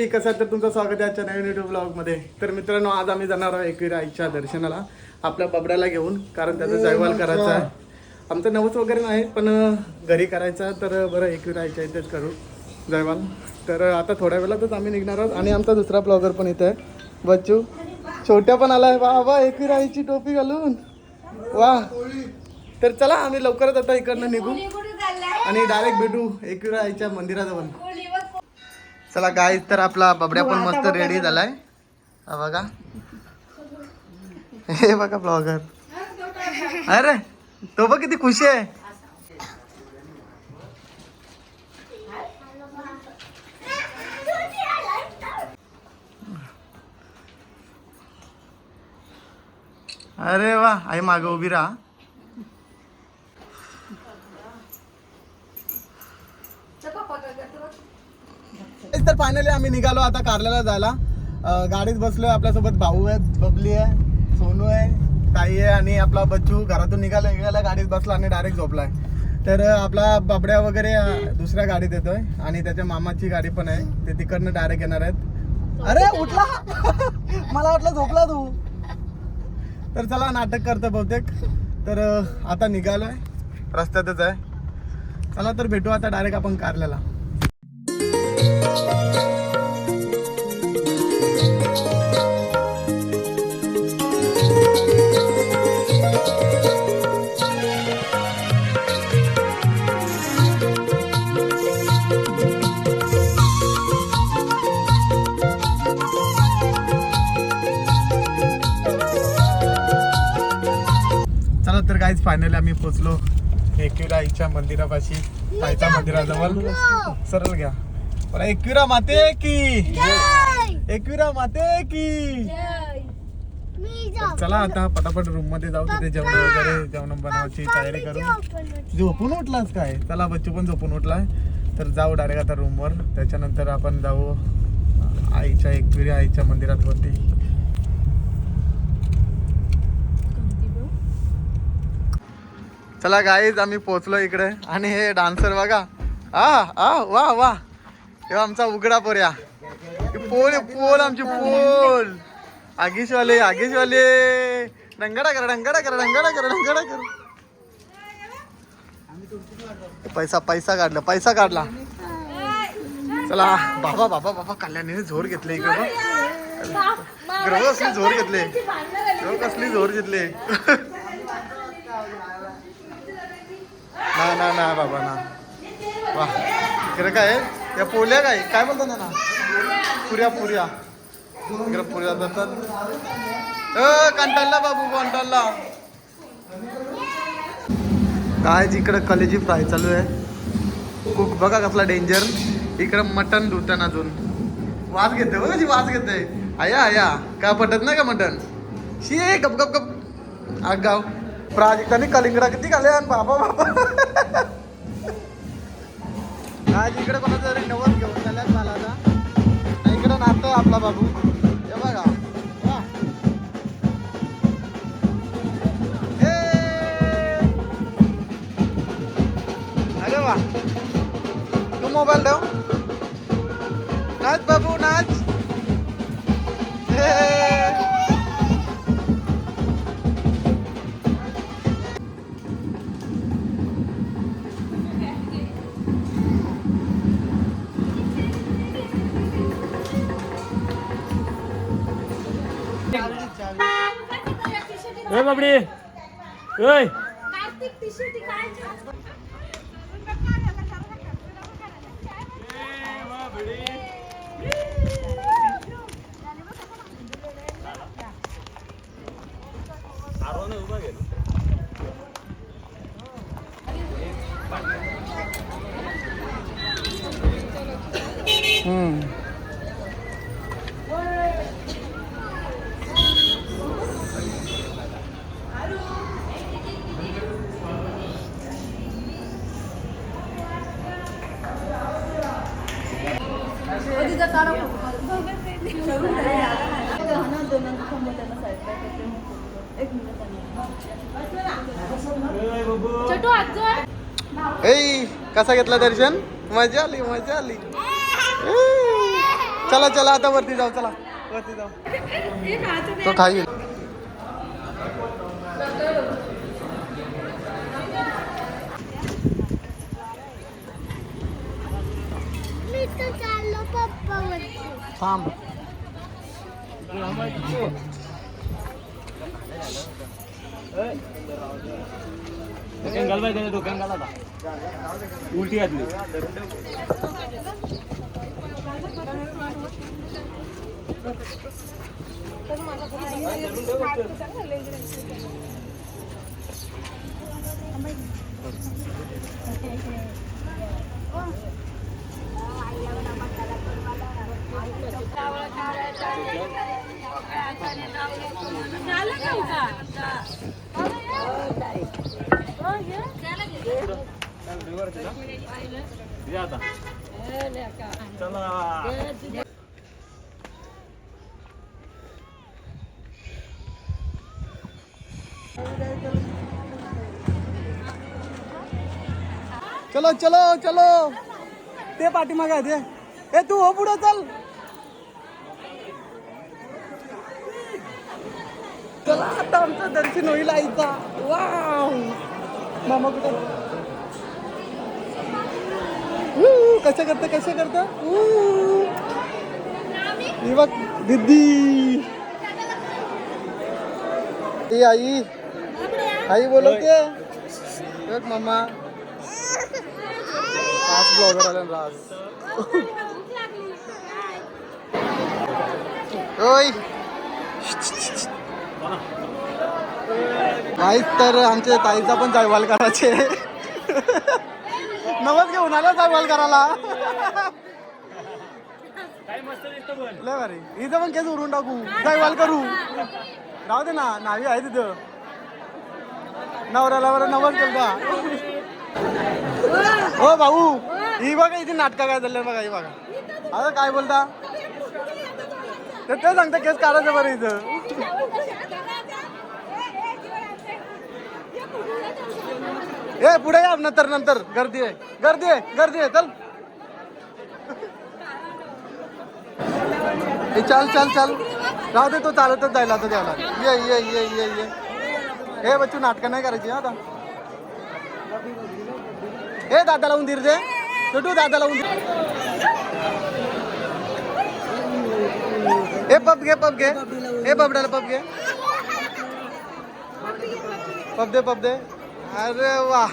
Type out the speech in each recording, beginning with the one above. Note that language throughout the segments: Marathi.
मंडळी कसं आहे तर तुमचं स्वागत आहे आजच्या नवीन युट्यूब ब्लॉगमध्ये तर मित्रांनो आज आम्ही जाणार आहोत एकवीर आईच्या दर्शनाला आपल्या बबड्याला घेऊन कारण त्याचा जयवाल करायचा आहे. आमचं नवस वगैरे नाही पण घरी करायचं आहे, तर बरं एकवीर आईच्या इथेच करू जयवाल. तर आता थोड्या वेळातच आम्ही निघणार आहोत आणि आमचा दुसरा ब्लॉगर पण इथे आहे. बच्चू छोट्या पण आलाय. वा वा एकवीर आईची टोपी घालून. वा. तर चला आम्ही लवकरच आता इकडनं निघू. आणि डायरेक्ट भेटू एकवीर आईच्या मंदिराजवळ. चला गाय तर आपला बबड्या पण मस्त रेडी झालाय. हा बघा. हे बघा ब्लॉगर अरे तो बघ किती खुशी आहे. अरे वा आई माग उभी राहा. तर फायनली आम्ही निघालो आता कारल्याला जायला. गाडीत बसलोय आपल्यासोबत भाऊ आहे बबली आहे सोनू आहे ताई आहे आणि आपला बच्चू घरातून निघाला निघाला गाडीत बसला आणि डायरेक्ट झोपलाय. तर आपला बाबड्या वगैरे दुसऱ्या गाडीत येतोय आणि त्याच्या मामाची गाडी पण आहे. ते तिकडनं डायरेक्ट येणार आहेत. अरे उठला! मला वाटलं झोपला तू. तर चला नाटक करतो बहुतेक. तर आता निघालोय. रस्त्यातच आहे. चला तर भेटू आता डायरेक्ट आपण कारल्याला. आईच्या मंदिरापाशी आईच्या मंदिराजवळ. सरळ घ्या. बरं एकविरा माते की? एकविरा माते की? चला आता पटापट रूममध्ये जाऊ तिथे जेवण वगैरे जेवण बनवायची तयारी करू झोपून उठलास काय? चला बच्चू पण झोपून उठलाय. तर जाऊ डायरेक्ट आता रूमवर. त्याच्यानंतर आपण जाऊ आईच्या एकविरा आईच्या मंदिरात वरती. चला गाईज आम्ही पोचलो इकडे. आणि हे डान्सर बघा. आ आ वा वा. हे आमचा उघडा पोऱ्या हे पोल पोल आमची पोल आगीशवाले आगीशवाले. डंगाडा करा डंगाडा करा डंगाडा करा डंगाडा करा. पैसा पैसा काढला पैसा काढला. चला बाबा बाबा बाबा कल्याणीने जोर घेतले इकडे ग्रह कसली जोर घेतले. ग्रह कसली जोर घेतले. ना ना ना बाबा ना. वा इकडे काय आहे? या पोल्या काय? काय बोलतात ना पुऱ्या पुऱ्या. इकडे पुऱ्या जातात. अ कंटाळला बाबू कंटाळला. काय इकडं कलेजी फ्राय चालू आहे. कुक बघा कसला डेंजर इकडं मटन लुटन अजून. वास घेते बघा जी वास घेते आया आया. काय पटत नाही का मटन शी गप गप गप. गाव. प्राजक्ताने कलिंगडा किती खाले आणि बाबा बाबा. आज इकडे कोणाचा तरी नवस घेऊन चालल्यात मला आता इकडे नाचतोय आपला बाबू. हे बघा. वा. ए! अरे वा. तू मोबाईल ठेव. नाच बाबू नाच. ओय ए कसा घेतला दर्शन? मजा आली मजा आली. चला चला आता वरती जाऊ चला. वरती जाऊ. तो खाई. थांब. डोक्यान घाल बाई त्याच्या डोक्यान घाल आता उलटी घातली ये आता. चला. चलो चलो चलो. ते पाठीमागे आहे ते ए तू हो पुढे चल. चला आता आमचं दर्शन होईल आईचा. वाव. मामा कुठे? कसं करतं कसं करतं. ही बघ दिदी ही आई. आई बोलवते बघ मामा. आज ब्लॉगर आला ना राज ओय. काहीच तर आमच्या ताईचा पण जायवाल करायचे. नवस घेऊन आला जायवाल करायला लय भारी. इथं पण केस उडून टाकू. जायवाल करू राहू दे ना नावी आहे तिथं. नवऱ्याला बरं नवस केलता हो भाऊ ही बघा इथे नाटका काय चाललं बघा ही बघा. आता काय बोलता? तर ते सांगता केस काढायचं बरं इथं. ए पुढे या नंतर नंतर. गर्दी आहे. गर्दी आहे गर्दी आहे. चल. ए चल चल चल. राहू दे तो चालतच जायला आता द्यायला. ये ये ये ये ये. हे बच्चू नाटकं नाही करायची आता. हे दादाला उंदीर दे. छोटू दादाला उंदीर हे पप घे पप घे. हे बबड्याला पप घे. पप दे पप दे. अरे वा.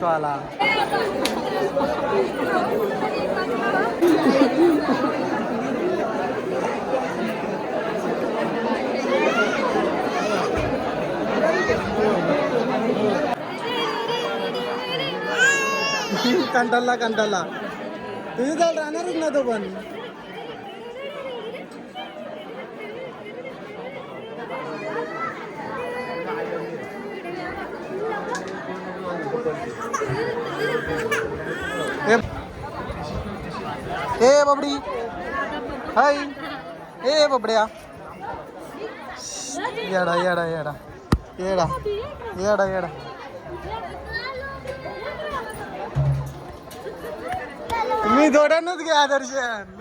तो आला. कंटाळला कंटाळला. तुझी जाऊन राहणारच ना तो पण. हाय हे बबड्या येडा येडा येडा येडा येडा येडा मी जोड्यानच घ्या दर्शन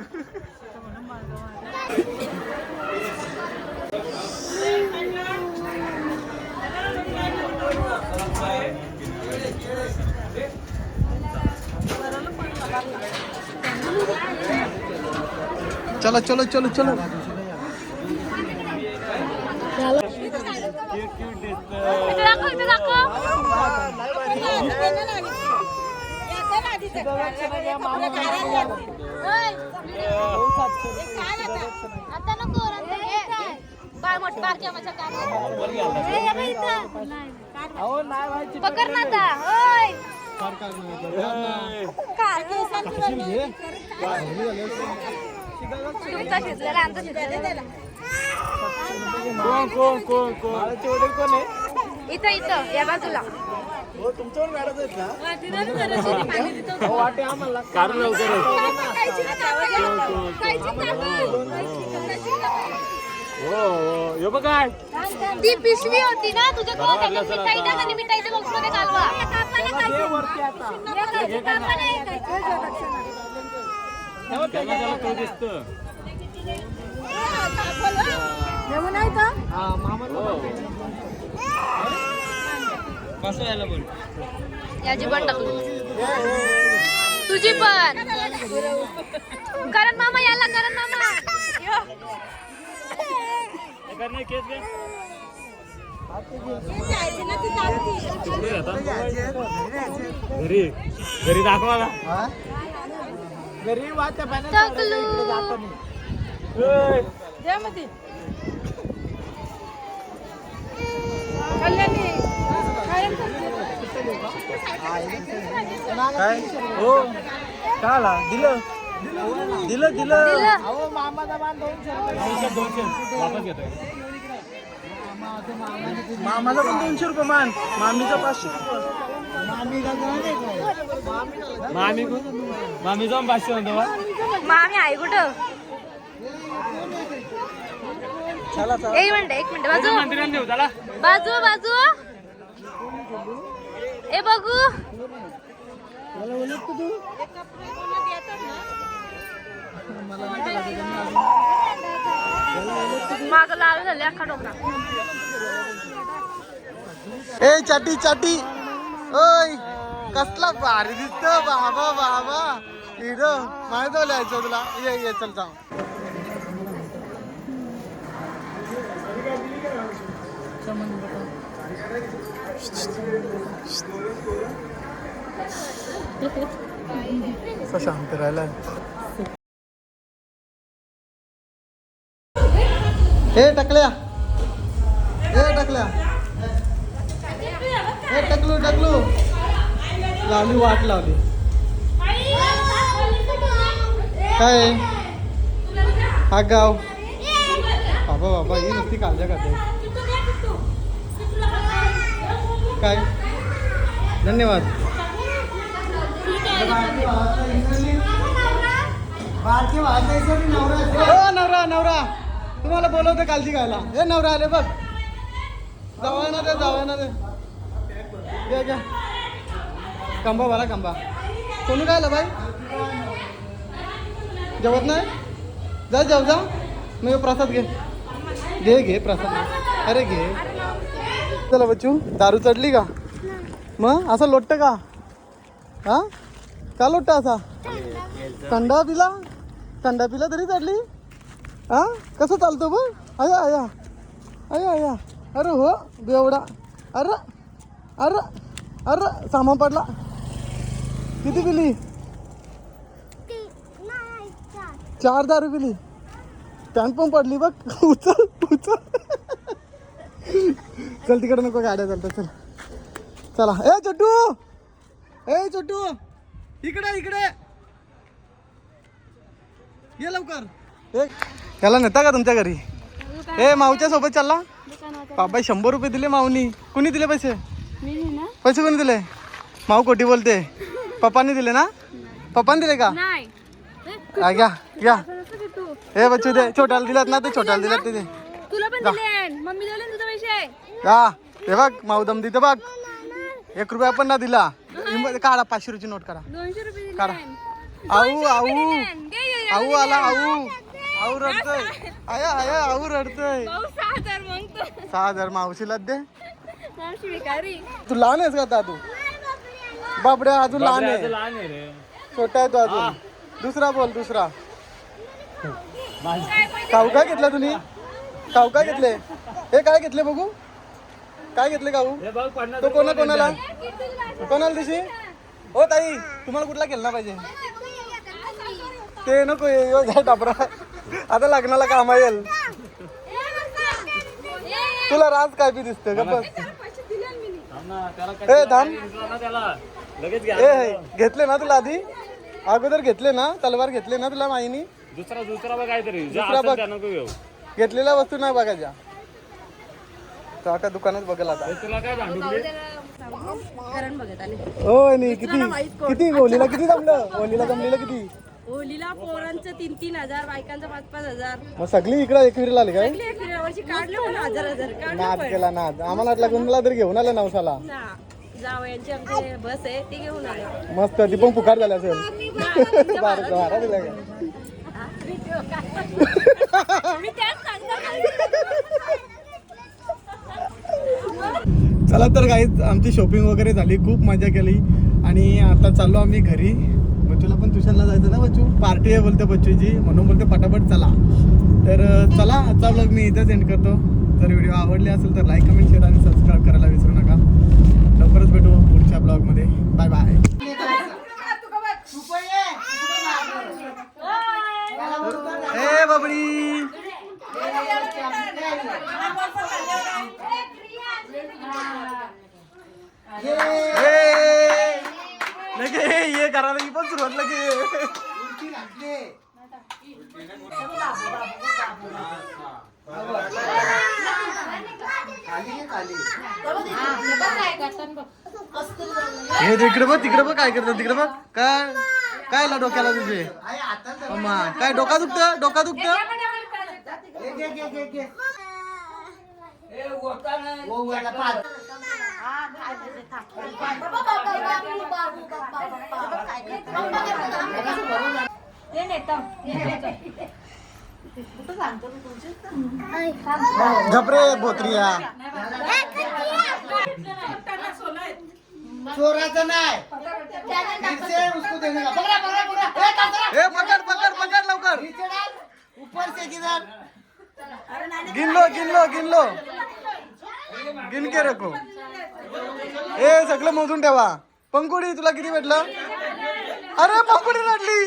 चलो चलो चलो चलो आता नको बाळ मोठ बारक्या माझ्या पकड ना आता ओय काय तुमचा शिजलेला आमचा शिजलेला कोण कोण कोण कोण? इथं इथं या बाजूला. काढून लवकर कायची काढ. कायची काढ. हो यो बघ काय. ती पिशवी होती ना तुझ्या तो त्याच्यात मिठाई टाक आणि मिठाईच्या बॉक्समध्ये घालवा. त्याला त्याला तो दिसतं. कसं यायला बोल? याची पण टाकू तुझी पण. करण मामा याला करण मामा. घरी. घरी. दाखवा टकलू. काय? हो. काय आला दिलं दिलं. दिलं. दिलं दोनशे दोनशे. वापस घेतोय. मामाचा पण दोनशे रुपये मान. मामीचा पाचशे. रुपये मामी मामी जाऊन पाचशे म्हणतो. मामी आहे कुठं? एक मिनिट एक मिनिट. बाजू. बाजू बाजू. ए बघू. माग लाल झाले अख्खा डोकरा ए चाटी चाटी. ओय. कसला भारी दिसत बाबा बाबा. हिरो माहिती लिहायचं तुला. ये ये चल जाऊ. शांत राहिला. ए टकल्या. ए टकल्या. ए टकलू टकलू. लावली वाट लावली. काय? हा गाव. बाबा बाबा ही नुसती काळजा करते काय? धन्यवाद. हो नवरा नवरा तुम्हाला बोलवते कालची खायला हे नवरा आले बघ. जावं ना ते जावं ना ते घ्या. कंबा वाला कंबा. कोणी काय आलं बाई? जेवत नाही? जा जाऊ जा. मग प्रसाद घे. घे घे प्रसाद. अरे घे. चला बच्चू दारू चढली का? मग? असं लोटतं का? हा? का लोटतं असा? थंडा पिला? थंडा पिला तरी चढली? हा? कसं चालतो बघ अया आया. अया आया. अरे हो बेवडा. अरे अरे अरे सामान पडला. किती पिली? चार. दारू पिली. पॅन्ट पण पडली बघ. उचल उचल. चल तिकडे नको गाड्या चालतात चल. चला. ए चट्टू ए चट्टू इकडे इकडे! ये लवकर. ए त्याला नेता का तुमच्या घरी? ए माऊच्या सोबत चालला? बाबा शंभर रुपये दिले माऊनी. कुणी दिले पैसे? पैसे कोणी दिले? माऊ कोटी बोलते. पप्पांनी दिले ना? पप्पांनी दिले का? नाही. हा, घ्या घ्या. ए बच्चू दे छोट्याला दिलात ना ते छोट्याला दिलात ते दे. तुला पण दिले. मम्मी दिले तुझा पैसे? हा हे बघ माऊ दम देते बघ. एक रुपया पण ना दिला. काढा पाचशे रुपयाची नोट काढा. दोनशे रुपये काढा. आऊ आऊ. आऊ आला आऊ. आऊ रडतोय. आया आया आऊ रडतोय. सहा हजार मग सहा हजार मावशीला दे. तू लहान आहेस का आता तू बापड्या अजून लहान बापरे, आहे. आता लहान आहे रे. छोटा आहे तो अजून. दुसरा बोल दुसरा. माझं- काऊ काय घेतला तुम्ही? काऊ काय घेतले? हे काय घेतले बघू? काय घेतले काऊ हे बघ पन्नास तो कोणा कोणाला? कोणाला दिशी? हो ताई तुम्हाला कुठला खेळला पाहिजे? ते नको हे ह्यो जा टापरा आता लग्नाला कामा येईल. तुला राज काय बी दिसतं का बस. थांब ना, त्याला ए कशाला थांब दिसलं ना त्याला? लगेच घ्या. ए हे, घेतले ना तुला आधी? अगोदर घेतले ना तलवार घेतले ना तुला माहिनी दुसरा दुसरा बघ काहीतरी. जे दुसरा असेल बघ. त्या नको घेऊ. घेतलेल्या वस्तू नाही बघायच्या तो आता दुकानात बघेल आता. हे तुला काय भांडुकली करण बघत आले. हो नाही किती किती? होलीला किती जमलं? होलीला जमलेलं किती? होलीला पोरांचं तीन तीन हजार बायकांचं पाच पाच हजार. मग सगळी इकडे एकविरीला आली काय? सगळे काढले पण हजार हजार. काढले नाद केला नाद. आम्हाला वाटला कुणाला तरी घेऊन आलं नवसाला. ना. जावयांची आमचे बस आहे ते घेऊन आले. मस्त ती पण पुकार झाली असेल. बारा बारा दिला चला तर काही आमची शॉपिंग वगैरे झाली खूप मजा केली. आणि आता चाललो आम्ही घरी. बच्चूला पण ट्युशनला जायचं ना बच्चू? पार्टी आहे बोलते बच्चूची म्हणून बोलते पटापट चला. तर चला आजचा ब्लॉग मी इथेच एंड करतो. जर व्हिडिओ आवडले असेल तर लाईक कमेंट शेअर आणि सबस्क्राईब करायला विसरू नका. लवकरच भेटू पुढच्या ब्लॉगमध्ये. बाय बाय ए बबडी. लगे ये करा लगी पण सुरुवात लगे. हे तिकडे बघ तिकडे बघ काय करतात तिकडे बघ. काय काय ला डोक्याला तुझे? अम्मा काय डोका दुखत डोका दुखत घबरे भोत्रिया. चोराचं नाही. नीचे उसको देने का पकड़ा पकड़ा पकड़ा. ए कातरा ए पकड पकड पकड लवकर. ऊपर से किधर? गिन लो गिन लो गिन लो गिन के रखो. ए सगळं मोजून ठेवा. पंकुडी तुला किती भेटलं? अरे पंकुडी रडली.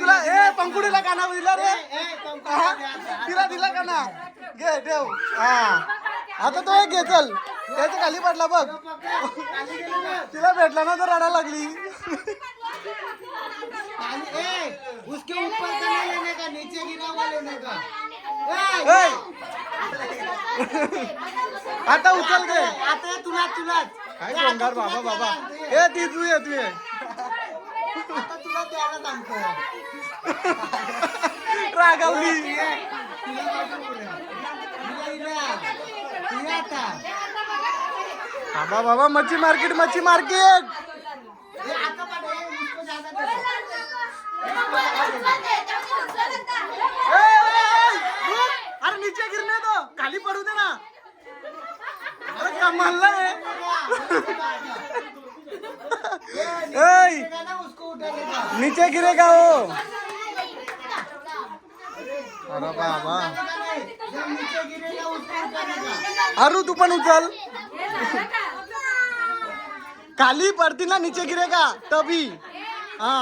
तुला ए पंकुडीला काना दिला रे. हा? तिला दिला काना. घे ठेव. हा. आता तो एक घे चल. त्याच्याखाली पडला बघ. तिला भेटला ना तर रडायला लागली. पानी- ए उसके ऊपर का नहीं लेने का? नीचे गिरा हुआ लेने का? ए! आता उचल घे. आता तुला तुला काय डोंगर बाबा बाबा. ए ती तू ये तू ये. आता तुला द्यायला सांगतो. रागावली. बाबा बाबा मच्छी मार्केट मच्छी मार्केट. अरे नीचे गिरने दो खाली पडू दे ना. अरे कमाल आहे ए, उठेगा ना, उसको उठाने का नीचे गिरेगा हो अरे बाबा अरू तू पण उचल खाली पडती ना नीचे गिरेगा तभी हा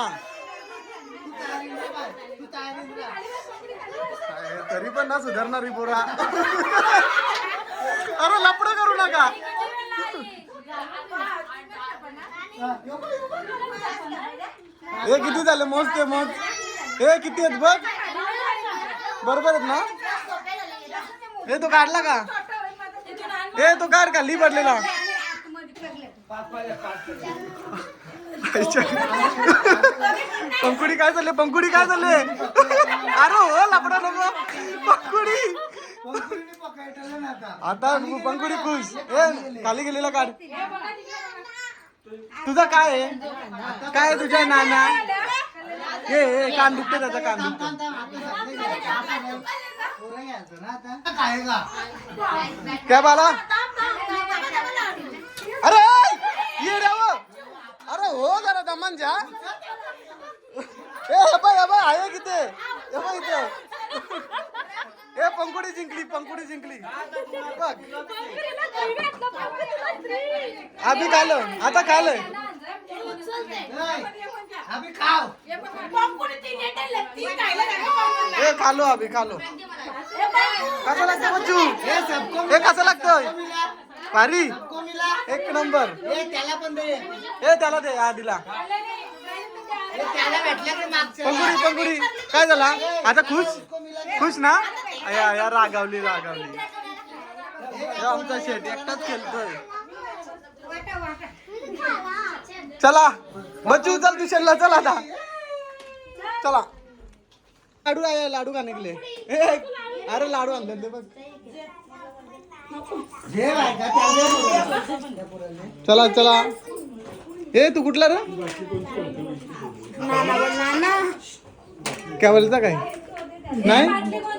तरी पण ना सुधारणारी पोरा अरे लपड करू नका हे किती झाले? मोज ते मोज हे किती आहेत बघ. बरोबर आहेत ना? हे तो काढला का? हे तो काढ खाली पडलेला पंकुडी काय चालले? पंकुडी काय चालले? अरे हो लपडा नको. पंकुडी आता. आता पंकुडी खुश. ए खाली गेलेला काढ. तुझा काय आहे? काय तुझ्या नाना? हे कान दुखते त्याचा कान दुखते काय का क्या बाला? अरे ये रे वो. अरे हो जरा दमन जा. ए बाय बाय आहे किती? इथे. ए पंकुडी जिंकली पंकुडी जिंकली. बघ. आधी खालं आता खालं ए खालो अभि खालो. कसं लागतं बच्चू? हे कसं लागतं? भारी. एक नंबर. ये त्याला पण दे. ए त्याला दे हा दिला पंगुरी पंगुरी काय झाला? आता खुश? खुश ना? या या रागावली रागावली. आमचा शेट एकटाच खेळतोय. चला. बच्चू चल ट्युशनला चल आता. चला. लाडू आहे लाडू का निघले? अरे लाडू आणले ते बघ. चला चला. ए तू कुठला रे? काय बोलता काय? नाही?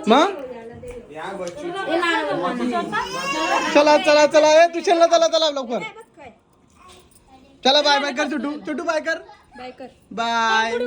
मग? चला चला चला. ए तुझ्याला चला चला लवकर. चला बाय बाय कर चुटू चुटू बाय कर. बाय कर. बाय.